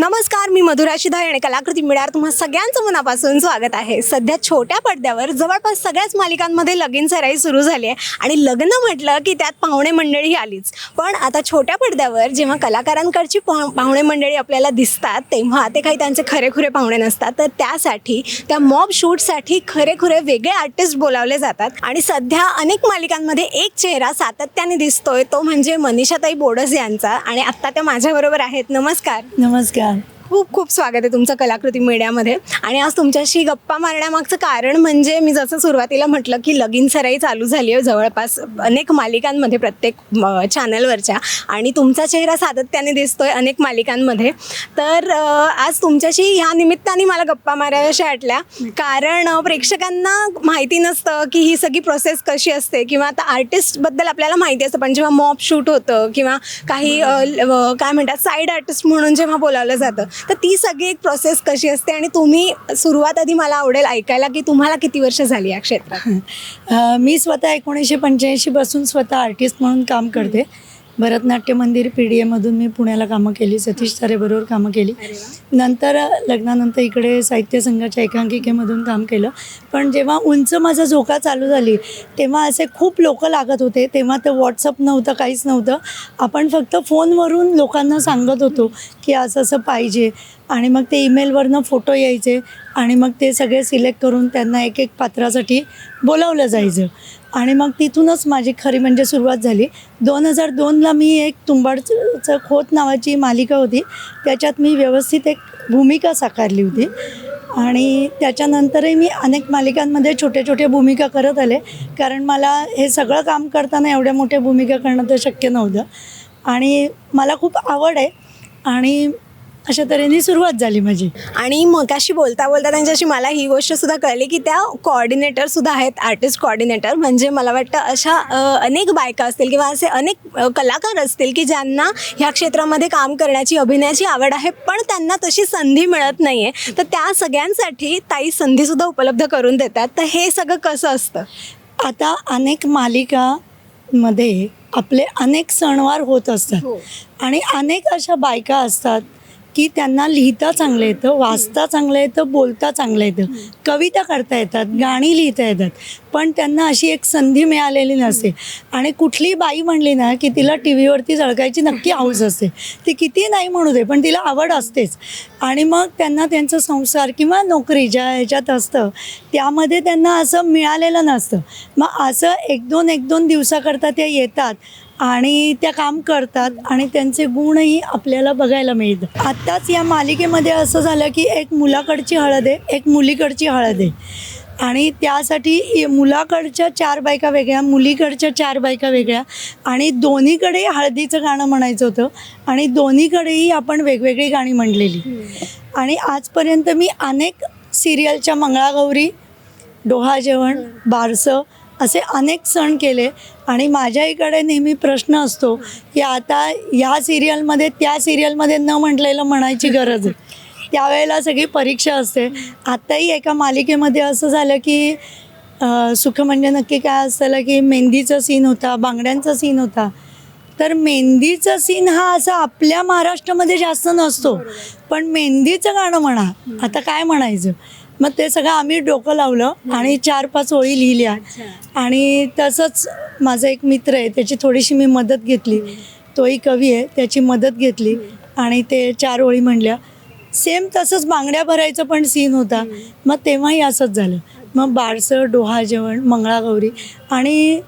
नमस्कार मी मधुरा शिधाळे आणि कलाकृती मिळार तुम्हा सगळ्यांचं मनापासून स्वागत आहे. सध्या छोट्या पडद्यावर जवळपास सगळ्याच मालिकांमध्ये लगीन सराई सुरू झाली आहे आणि लग्न म्हटलं की त्यात पाहुणे मंडळी आलीच. पण आता छोट्या पडद्यावर जेव्हा कलाकारांकडची पाहुणे मंडळी आपल्याला दिसतात तेव्हा ते काही त्यांचे खरेखुरे पाहुणे नसतात. तर त्यासाठी त्या मॉब शूटसाठी खरेखुरे वेगळे आर्टिस्ट बोलावले जातात आणि सध्या अनेक मालिकांमध्ये एक चेहरा सातत्याने दिसतोय. तो म्हणजे मनीषाताई बोडस यांचा आणि आत्ता त्या माझ्याबरोबर आहेत. नमस्कार. नमस्कार. खूप खूप स्वागत आहे तुमचं कलाकृती मीडियामध्ये. आणि आज तुमच्याशी गप्पा मारण्यामागचं कारण म्हणजे मी जसं सुरुवातीला म्हटलं की लगीन सराई चालू झाली आहे जवळपास अनेक मालिकांमध्ये प्रत्येक चॅनलवरच्या आणि तुमचा चेहरा सातत्याने दिसतोय अनेक मालिकांमध्ये. तर आज तुमच्याशी ह्या निमित्ताने मला गप्पा माराव्याशा वाटल्या. कारण प्रेक्षकांना माहिती नसतं की ही सगळी प्रोसेस कशी असते किंवा आता आर्टिस्टबद्दल आपल्याला माहिती असतं. पण जेव्हा मॉप शूट होतं किंवा काही ल- काय म्हणतात साईड आर्टिस्ट म्हणून जेव्हा बोलावलं जातं तर ती सगळी एक प्रोसेस कशी असते आणि तुम्ही सुरुवात आधी मला आवडेल ऐकायला की तुम्हाला किती वर्ष झाली या क्षेत्रात? मी स्वतः एकोणीसशे पंच्याऐंशीपासून स्वतः आर्टिस्ट म्हणून काम करते. भरतनाट्य मंदिर पी डी एमधून मी पुण्याला कामं केली सतीश तारेबरोबर कामं केली. नंतर लग्नानंतर इकडे साहित्य संघाच्या एकांकिकेमधून काम केलं. पण जेव्हा उंच माझा झोका चालू झाली तेव्हा असे खूप लोक लागत होते. तेव्हा तर व्हॉट्सअप नव्हतं काहीच नव्हतं. आपण फक्त फोनवरून लोकांना सांगत होतो की असं असं पाहिजे. आणि मग ते ईमेलवरनं फोटो यायचे. आणि मग ते सगळे सिलेक्ट करून त्यांना एक एक पात्रासाठी बोलावलं जायचं. आणि मग तिथूनच माझी खरी म्हणजे सुरुवात झाली. दोन हजार दोनला मी एक तुंबाडचं खोत नावाची मालिका होती. त्याच्यात मी व्यवस्थित एक भूमिका साकारली होती. आणि त्याच्यानंतरही मी अनेक मालिकांमध्ये छोट्या छोट्या भूमिका करत आले. कारण मला हे सगळं काम करताना एवढ्या मोठ्या भूमिका करणं तर शक्य नव्हतं. आणि मला खूप आवड आहे. आणि अशा तऱ्हेने सुरुवात झाली माझी. आणि मगाशी बोलता बोलता त्यांच्याशी मला ही गोष्ट सुद्धा कळली की त्या कोऑर्डिनेटर सुद्धा आहेत आर्टिस्ट कोऑर्डिनेटर म्हणजे मला वाटतं अशा अनेक बायका असतील किंवा असे अनेक कलाकार असतील की ज्यांना ह्या क्षेत्रामध्ये काम करण्याची अभिनयाची आवड आहे पण त्यांना तशी संधी मिळत नाही आहे तर त्या सगळ्यांसाठी ताई संधीसुद्धा उपलब्ध करून देतात. तर हे सगळं कसं असतं? आता अनेक मालिकामध्ये आपले अनेक सणवार होत असतात. हो. आणि अनेक अशा बायका असतात की त्यांना लिहिता चांगलं येतं वाचता चांगलं येतं बोलता चांगलं येतं. कविता करता येतात गाणी लिहिता येतात. पण त्यांना अशी एक संधी मिळालेली नसते. आणि कुठली बाई म्हणली ना की तिला टी व्हीवरती झळकायची नक्की हौस असते. ती किती नाही म्हणू दे पण तिला आवड असतेच. आणि मग त्यांना त्यांचं संसार किंवा नोकरी ज्या ह्याच्यात असतं त्यामध्ये त्यांना असं मिळालेलं नसतं. मग असं एक दोन एक दोन दिवसाकरता त्या येतात. आणि त्या काम करतात आणि त्यांचे गुणही आपल्याला बघायला मिळतं. आत्ताच या मालिकेमध्ये असं झालं की एक मुलाकडची हळद आहे एक मुलीकडची हळद आहे. आणि त्यासाठी मुलाकडच्या चार बायका वेगळ्या मुलीकडच्या चार बायका वेगळ्या आणि दोन्हीकडे हळदीचं गाणं म्हणायचं होतं आणि दोन्हीकडेही आपण वेगवेगळी गाणी म्हणलेली. आणि आजपर्यंत मी अनेक सिरियलच्या मंगळागौरी डोहा जेवण बारसं असे अनेक सण केले. आणि माझ्या इकडे नेहमी प्रश्न असतो की आता ह्या सिरियलमध्ये त्या सिरियलमध्ये न म्हटलेलं म्हणायची गरज आहे. त्यावेळेला सगळी परीक्षा असते. आत्ताही एका मालिकेमध्ये असं झालं की सुख म्हणजे नक्की काय असलं की मेहंदीचा सीन होता बांगड्यांचा सीन होता. तर मेहंदीचा सीन हा असा आपल्या महाराष्ट्रामध्ये जास्त नसतो. पण मेहंदीचं गाणं म्हणा. आता काय म्हणायचं? मग ते सगळं आम्ही डोकं लावलं आणि चार पाच ओळी लिहिल्या. आणि तसंच माझा एक मित्र आहे त्याची थोडीशी मी मदत घेतली. तोही कवी आहे त्याची मदत घेतली आणि ते चार ओळी म्हणल्या. सेम तसंच बांगड्या भरायचं पण सीन होता. मग तेव्हाही असंच झालं. मग बारसं डोहा जेवण मंगळागौरी आणि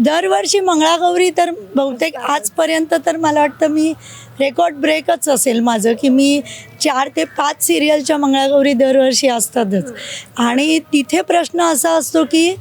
दरवर्षी मंगळागौरी तर बहुतेक आजपर्यंत तर मला वाटतं मी रेकॉर्ड ब्रेकच असेल माझं की मी चार ते पाच सिरियलच्या मंगळागौरी दरवर्षी असतातच. आणि तिथे प्रश्न असा असतो की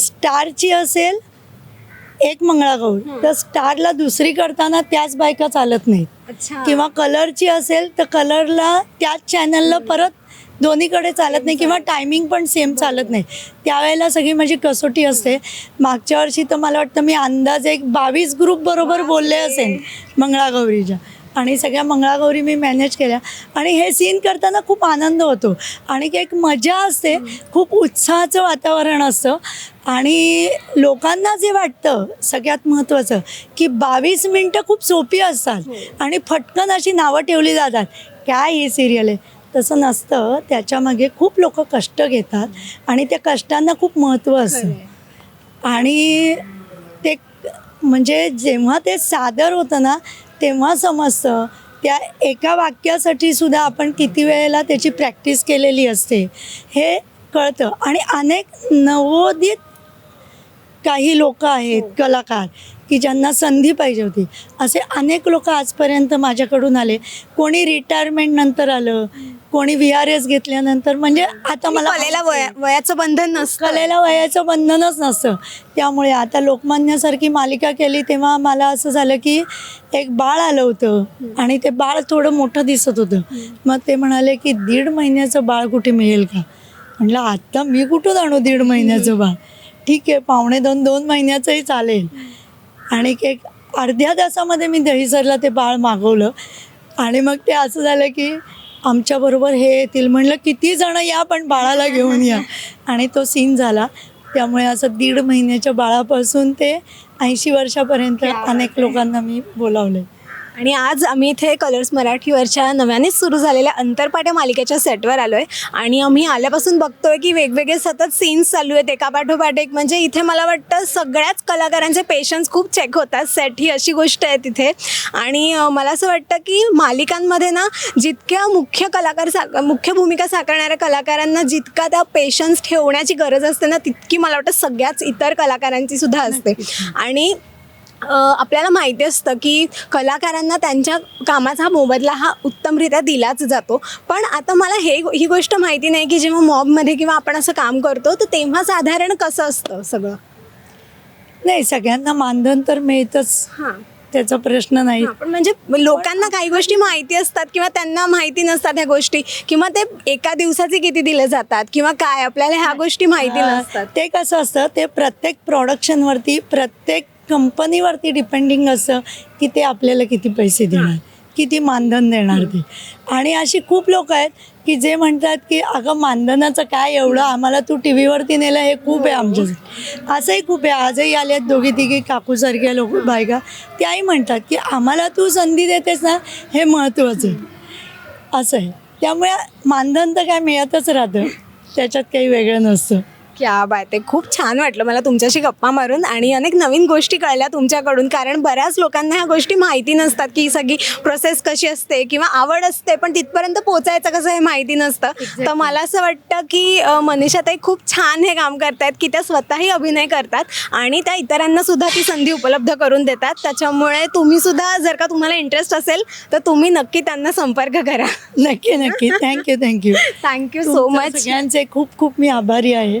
स्टारची असेल एक मंगळागौर तर स्टारला दुसरी करताना त्याच बायका चालत नाहीत. किंवा कलरची असेल तर कलरला त्याच चॅनलला परत दोन्हीकडे चालत नाही किंवा टायमिंग पण सेम चालत नाही. त्यावेळेला सगळी माझी कसोटी असते. मागच्या वर्षी तर मला वाटतं मी अंदाज एक बावीस ग्रुप बरोबर बोलले असेल मंगळागौरीच्या आणि सगळ्या मंगळागौरी मी मॅनेज केल्या. आणि हे सीन करताना खूप आनंद होतो. आणि एक मजा असते. खूप उत्साहाचं वातावरण असतं. आणि लोकांना जे वाटतं सगळ्यात महत्त्वाचं की बावीस मिनटं खूप सोपी असतात. आणि फटकन अशी नावं ठेवली जातात. काय ही सिरियल आहे? तसं नसतं. त्याच्यामागे खूप लोक कष्ट घेतात. आणि त्या कष्टांना खूप महत्त्व असतं. आणि ते म्हणजे जेव्हा ते सादर होतं ना तेव्हा समजतं. त्या एका वाक्यासाठी सुद्धा आपण किती वेळेला त्याची प्रॅक्टिस केलेली असते हे कळतं. आणि अनेक नवोदित काही लोक आहेत कलाकार की ज्यांना संधी पाहिजे होती. असे अनेक लोक आजपर्यंत माझ्याकडून आले. कोणी रिटायरमेंट नंतर आलं कोणी व्ही आर एस घेतल्यानंतर म्हणजे आता मला कलेला वया वयाचं बंधन नसतं. कलेला वयाचं बंधनच नसतं. त्यामुळे आता लोकमान्यासारखी मालिका केली तेव्हा मला असं झालं की एक बाळ आलं होतं आणि ते बाळ थोडं मोठं दिसत होतं. मग ते म्हणाले की दीड महिन्याचं बाळ कुठे मिळेल का? म्हटलं आत्ता मी कुठून आणू दीड महिन्याचं बाळ? ठीक आहे पावणे दोन दोन महिन्याचंही चालेल. आणि एक अर्ध्या तासामध्ये मी दहीसरला ते बाळ मागवलं. आणि मग ते असं झालं की आमच्याबरोबर हे येतील. म्हणलं किती जण या पण बाळाला घेऊन या. आणि तो सीन झाला. त्यामुळे असं दीड महिन्याच्या बाळापासून ते ऐंशी वर्षापर्यंत अनेक लोकांना मी बोलावले आणि आज आम्ही इथे कलर्स मराठीवरच्या नव्यानेच सुरू झालेल्या अंतरपाट्या मालिकेच्या सेटवर आलो आहे आणि आम्ही आल्यापासून बघतोय की वेगवेगळे सतत सीन्स चालू आहेत. एका पाठोपाठ एक म्हणजे इथे मला वाटतं सगळ्याच कलाकारांचे पेशन्स खूप चेक होतात. सेट ही अशी गोष्ट आहे तिथे. आणि मला असं वाटतं की मालिकांमध्ये ना जितक्या मुख्य कलाकार सा मुख्य भूमिका साकारणाऱ्या कलाकारांना जितका त्या पेशन्स ठेवण्याची गरज असते ना तितकी मला वाटतं सगळ्याच इतर कलाकारांची सुद्धा असते. आणि आपल्याला माहिती असतं की कलाकारांना त्यांच्या कामाचा मोबदला हा उत्तमरित्या दिलाच जातो. पण आता मला हे ही गोष्ट माहिती नाही की जेव्हा मॉबमध्ये किंवा आपण असं काम करतो तर तेव्हा साधारण कसं असतं सगळं? नाही सगळ्यांना मानधन तर मिळतच. हां. त्याचा प्रश्न नाही. पण म्हणजे लोकांना काही गोष्टी माहिती असतात किंवा त्यांना माहिती नसतात ह्या गोष्टी किंवा ते एका दिवसाचे किती दिले जातात किंवा काय आपल्याला ह्या गोष्टी माहिती नसतात. ते कसं असतं ते प्रत्येक प्रोडक्शनवरती प्रत्येक कंपनीवरती डिपेंडिंग असतं की ते आपल्याला किती पैसे देणार किती मानधन देणार ते. आणि अशी खूप लोक आहेत की जे म्हणतात की अगं मानधनाचं काय एवढं? आम्हाला तू टी व्हीवरती नेलं हे खूप आहे आमच्यासाठी असंही खूप आहे. आजही आले आहेत दोघी तिघी काकूसारख्या लोक बायका. त्याही म्हणतात की आम्हाला तू संधी देतेस ना हे महत्त्वाचं आहे. असं आहे. त्यामुळे मानधन तर काय मिळतच राहतं. त्याच्यात काही वेगळं नसतं. क्या बात आहे. खूप छान वाटलं मला तुमच्याशी गप्पा मारून आणि अनेक नवीन गोष्टी कळल्या तुमच्याकडून कारण बऱ्याच लोकांना ह्या गोष्टी माहिती नसतात की ही सगळी प्रोसेस कशी असते किंवा आवड असते पण तिथपर्यंत पोचायचं कसं हे माहिती नसतं. तर मला असं वाटतं की अ, मनीषाताई खूप छान हे काम करतायत की त्या स्वतःही अभिनय करतात आणि त्या इतरांना सुद्धा ती संधी उपलब्ध करून देतात. त्याच्यामुळे तुम्ही सुद्धा जर का तुम्हाला इंटरेस्ट असेल तर तुम्ही नक्की त्यांना संपर्क करा. नक्की नक्की. Thank you thank you thank you so much सगळ्यांचे खूप खूप मी आभारी आहे.